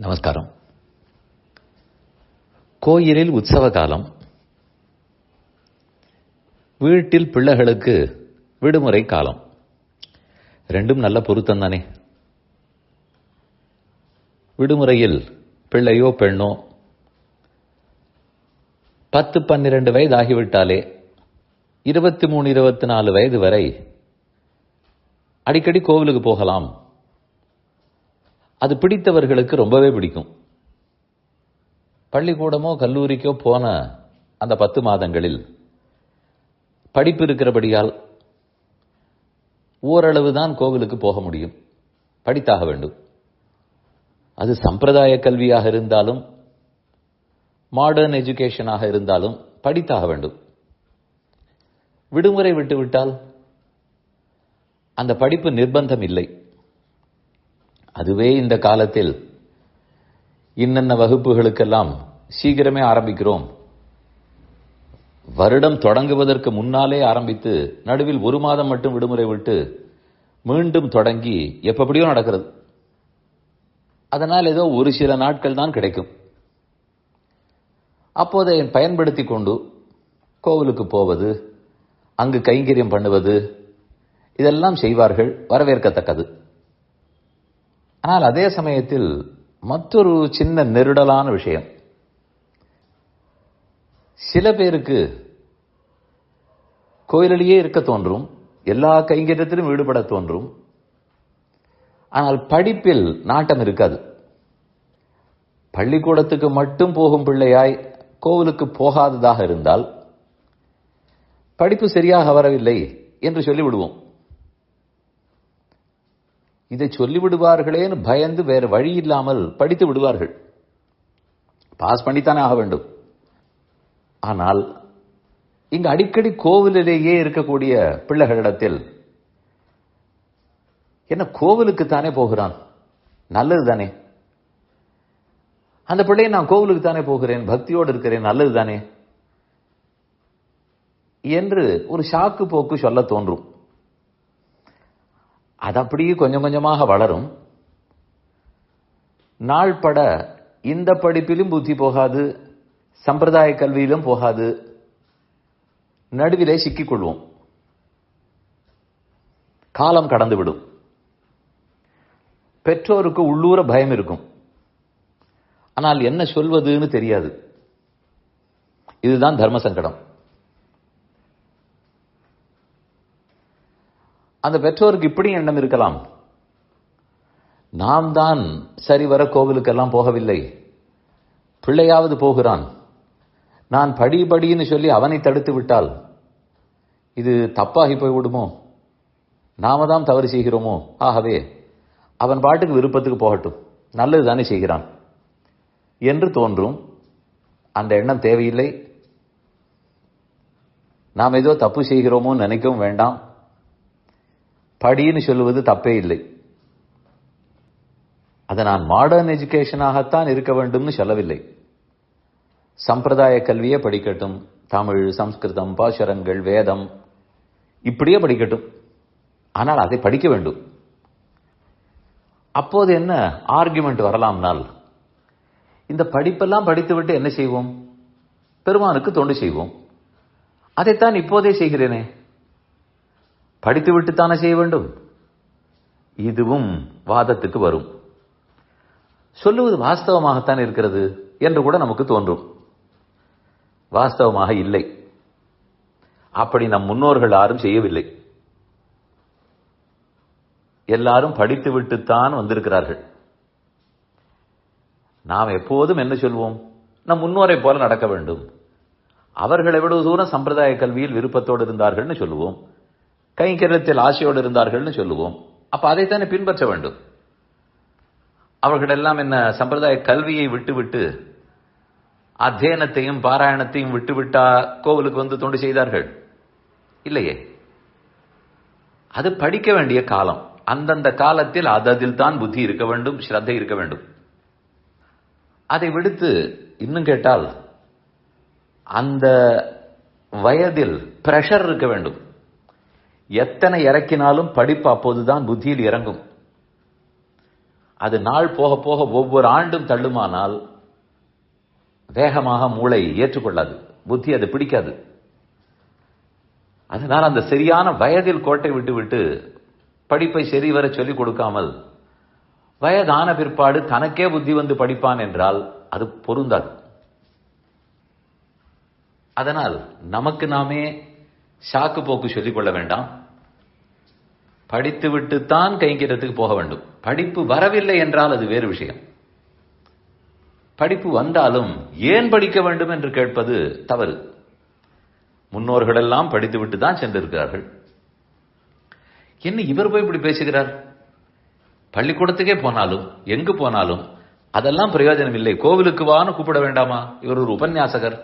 நமஸ்காரம். கோயிலில் உற்சவ காலம் வீட்டில் பிள்ளைகளுக்கு விடுமுறை காலம். ரெண்டும் நல்ல பொருத்தம் தானே விடுமுறையில் பிள்ளையோ பெண்ணோ பத்து பன்னிரண்டு வயது ஆகிவிட்டாலே இருபத்தி மூணு இருபத்தி நாலு வயது வரை அடிக்கடி கோவிலுக்கு போகலாம். அது பிடித்தவர்களுக்கு ரொம்பவே பிடிக்கும். பள்ளிக்கூடமோ கல்லூரிக்கோ போன அந்த பத்து மாதங்களில் படிப்பு இருக்கிறபடியால் ஓரளவு தான் கோவிலுக்கு போக முடியும். படித்தாக வேண்டும். அது சம்பிரதாய கல்வியாக இருந்தாலும் மாடர்ன் எஜுகேஷனாக இருந்தாலும் படித்தாக வேண்டும். விடுமுறை விட்டுவிட்டால் அந்த படிப்பு நிர்பந்தம் இல்லை. அதுவே இந்த காலத்தில் இன்னென்ன வகுப்புகளுக்கெல்லாம் சீக்கிரமே ஆரம்பிக்கிறோம். வருடம் தொடங்குவதற்கு முன்னாலே ஆரம்பித்து நடுவில் ஒரு மாதம் மட்டும் விடுமுறை விட்டு மீண்டும் தொடங்கி எப்படியோ நடக்கிறது. அதனால் ஏதோ ஒரு சில நாட்கள் தான் கிடைக்கும். அப்போதை பயன்படுத்தி கொண்டு கோவிலுக்கு போவது அங்கு கைங்கரியம் பண்ணுவது இதெல்லாம் செய்வார்கள் வரவேற்கத்தக்கது. ஆனால் அதே சமயத்தில் மற்றொரு சின்ன நெருடலான விஷயம். சில பேருக்கு கோயிலிலேயே இருக்க தோன்றும் எல்லா கைங்கரியத்திலும் ஈடுபட தோன்றும். ஆனால் படிப்பில் நாட்டம் இருக்காது. பள்ளிக்கூடத்துக்கு மட்டும் போகும் பிள்ளையாய் கோவிலுக்கு போகாததாக இருந்தால் படிப்பு சரியாக வரவில்லை என்று சொல்லிவிடுவோம். இதை சொல்லிவிடுவார்களேன்னு பயந்து வேறு வழி இல்லாமல் படித்து விடுவார்கள். பாஸ் பண்ணித்தானே ஆக வேண்டும். ஆனால் இங்கு அடிக்கடி கோவிலிலேயே இருக்கக்கூடிய பிள்ளைகளிடத்தில் என்ன கோவிலுக்கு தானே போகிறான்? நல்லது தானே அந்த பிள்ளையை நான் கோவிலுக்கு தானே போகிறேன் பக்தியோடு இருக்கிறேன் நல்லது தானே என்று ஒரு சாக்கு போக்கு சொல்ல தோன்றும். அது அப்படியே கொஞ்சம் கொஞ்சமாக வளரும். நாள்பட இந்த படிப்பிலும் புத்தி போகாது சம்பிரதாய கல்வியிலும் போகாது. நடுவிலே சிக்கிக்கொள்வோம் காலம் கடந்துவிடும் பெற்றோருக்கு உள்ளூர பயம் இருக்கும். ஆனால் என்ன சொல்வதுன்னு தெரியாது. இதுதான் தர்ம சங்கடம். அந்த பெற்றோருக்கு இப்படி எண்ணம் இருக்கலாம். நாம் தான் சரிவர கோவிலுக்கெல்லாம் போகவில்லை. பிள்ளையாவது போகிறான். நான் படி படின்னு சொல்லி அவனை தடுத்து விட்டால் இது தப்பாகி போய் விடுமோ? நாம தான் தவறு செய்கிறோமோ? ஆகவே அவன் பாட்டுக்கு விருப்பத்துக்கு போகட்டும். நல்லது தானே செய்கிறான். என்று தோன்றும். அந்த எண்ணம் தேவையில்லை. நாம் ஏதோ தப்பு செய்கிறோமோ நினைக்கவும் வேண்டாம். படின்னு சொல்லுவது தப்பே இல்லை. அதை நான் மாடர்ன் எஜுகேஷனாகத்தான் இருக்க வேண்டும்னு சொல்லவில்லை. சம்பிரதாய கல்வியே படிக்கட்டும். தமிழ் சம்ஸ்கிருதம் பாசுரங்கள் வேதம் இப்படியே படிக்கட்டும். ஆனால் அதை படிக்க வேண்டும். அப்போது என்ன ஆர்குமெண்ட் வரலாம்னால் இந்த படிப்பெல்லாம் படித்துவிட்டு என்ன செய்வோம்? பெருமானுக்கு தொண்டு செய்வோம். அதைத்தான் இப்போதே செய்கிறேனே. படித்துவிட்டுத்தானே செய்ய வேண்டும்? இதுவும் வாதத்துக்கு வரும். சொல்லுவது வாஸ்தவமாகத்தான் இருக்கிறது என்று கூட நமக்கு தோன்றும். வாஸ்தவமாக இல்லை. அப்படி நம் முன்னோர்கள் யாரும் செய்யவில்லை. எல்லாரும் படித்து விட்டுத்தான் வந்திருக்கிறார்கள். நாம் எப்போதும் என்ன சொல்வோம்? நம் முன்னோரை போல நடக்க வேண்டும். அவர்கள் எவ்வளவு தூரம் சம்பிரதாய கல்வியில் விருப்பத்தோடு இருந்தார்கள்னு சொல்லுவோம். கைங்கரத்தில் ஆசையோடு இருந்தார்கள்னு சொல்லுவோம். அப்போ அதைத்தானே பின்பற்ற வேண்டும்? அவர்கள் எல்லாம் என்ன சம்பிரதாய கல்வியை விட்டுவிட்டு அத்தியனத்தையும் பாராயணத்தையும் விட்டுவிட்டா கோவிலுக்கு வந்து தொண்டு செய்தார்கள்? இல்லையே. அது படிக்க வேண்டிய காலம். அந்தந்த காலத்தில் அததில் தான் புத்தி இருக்க வேண்டும் ஸ்ரத்தை இருக்க வேண்டும். அதை விடுத்து இன்னும் கேட்டால் அந்த வயதில் பிரஷர் இருக்க வேண்டும். எத்தனை இறக்கினாலும் படிப்பு அப்போதுதான் புத்தியில் இறங்கும். அது நாள் போக போக ஒவ்வொரு ஆண்டும் தள்ளுமானால் வேகமாக மூளை ஏற்றுக்கொள்ளாது. புத்தி அது பிடிக்காது. அதனால் அந்த சரியான வயதில் கோட்டை விட்டுவிட்டு படிப்பை சரிவர சொல்லிக் கொடுக்காமல் வயதான பிற்பாடு தனக்கே புத்தி வந்து படிப்பான் என்றால் அது பொருந்தாது. அதனால் நமக்கு நாமே சாக்கு போக்கு சொல்லிக்கொள்ள வேண்டாம். படித்து விட்டுத்தான் கைங்கிறதுக்கு போக வேண்டும். படிப்பு வரவில்லை என்றால் அது வேறு விஷயம். படிப்பு வந்தாலும் ஏன் படிக்க வேண்டும் என்று கேட்பது தவறு. முன்னோர்களெல்லாம் படித்துவிட்டு தான் சென்றிருக்கிறார்கள். என்ன இவர் போய் இப்படி பேசுகிறார்? பள்ளிக்கூடத்துக்கே போனாலும் எங்கு போனாலும் அதெல்லாம் பிரயோஜனம் இல்லை. கோவிலுக்கு வான்னு கூப்பிட வேண்டாமா? இவர் ஒரு உபன்யாசகர்.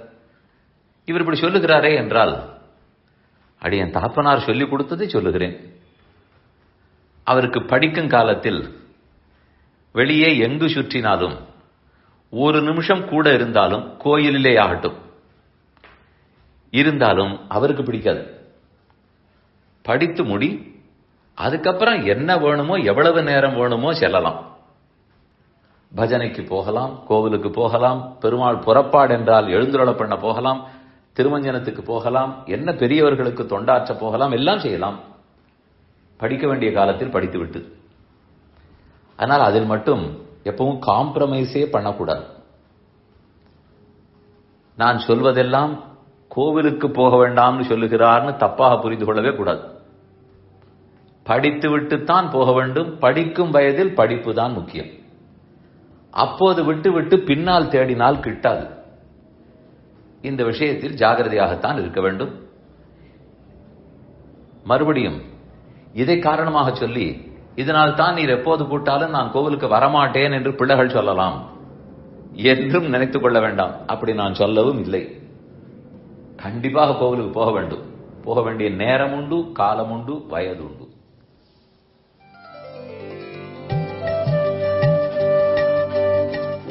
இவர் இப்படி சொல்லுகிறாரே என்றால் அடி என் தாப்பனார் சொல்லிக் கொடுத்ததை சொல்லுகிறேன். அவருக்கு படிக்கும் காலத்தில் வெளியே எங்கு சுற்றினாலும் ஒரு நிமிஷம் கூட இருந்தாலும் கோயிலிலே ஆகட்டும். இருந்தாலும் அவருக்கு பிடிக்காது. படித்து முடி அதுக்கப்புறம் என்ன வேணுமோ எவ்வளவு நேரம் வேணுமோ செல்லலாம். பஜனைக்கு போகலாம் கோவிலுக்கு போகலாம் பெருமாள் புறப்பாடு என்றால் எழுந்துருள பண்ண போகலாம் திருமஞ்சனத்துக்கு போகலாம் என்ன பெரியவர்களுக்கு தொண்டாற்ற போகலாம் எல்லாம் செய்யலாம். படிக்க வேண்டிய காலத்தில் படித்துவிட்டு ஆனால் அதில் மட்டும் எப்பவும் காம்ப்ரமைஸே பண்ணக்கூடாது. நான் சொல்வதெல்லாம் கோவிலுக்கு போக வேண்டாம்னு சொல்லுகிறார்னு தப்பாக புரிந்து கொள்ளவே கூடாது. படித்து விட்டுத்தான் போக வேண்டும். படிக்கும் வயதில் படிப்பு தான் முக்கியம். அப்போது விட்டு விட்டு பின்னால் தேடினால் கிட்டாது. இந்த விஷயத்தில் ஜாகிரதையாகத்தான் இருக்க வேண்டும். மறுபடியும் இதை காரணமாக சொல்லி இதனால் தான் நீர் எப்போது கூட்டாலும் நான் கோவிலுக்கு வரமாட்டேன் என்று பிள்ளைகள் சொல்லலாம். என்றும் நினைத்துக் கொள்ள வேண்டாம். அப்படி நான் சொல்லவும் இல்லை. கண்டிப்பாக கோவிலுக்கு போக வேண்டும். போக வேண்டிய நேரம் உண்டு காலம் உண்டு வயது உண்டு.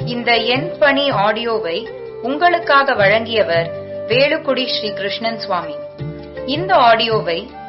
இந்த எண் பணி ஆடியோவை உங்களுக்காக வழங்கியவர் வேலுக்குடி ஸ்ரீ கிருஷ்ணன் சுவாமி. இந்த ஆடியோவை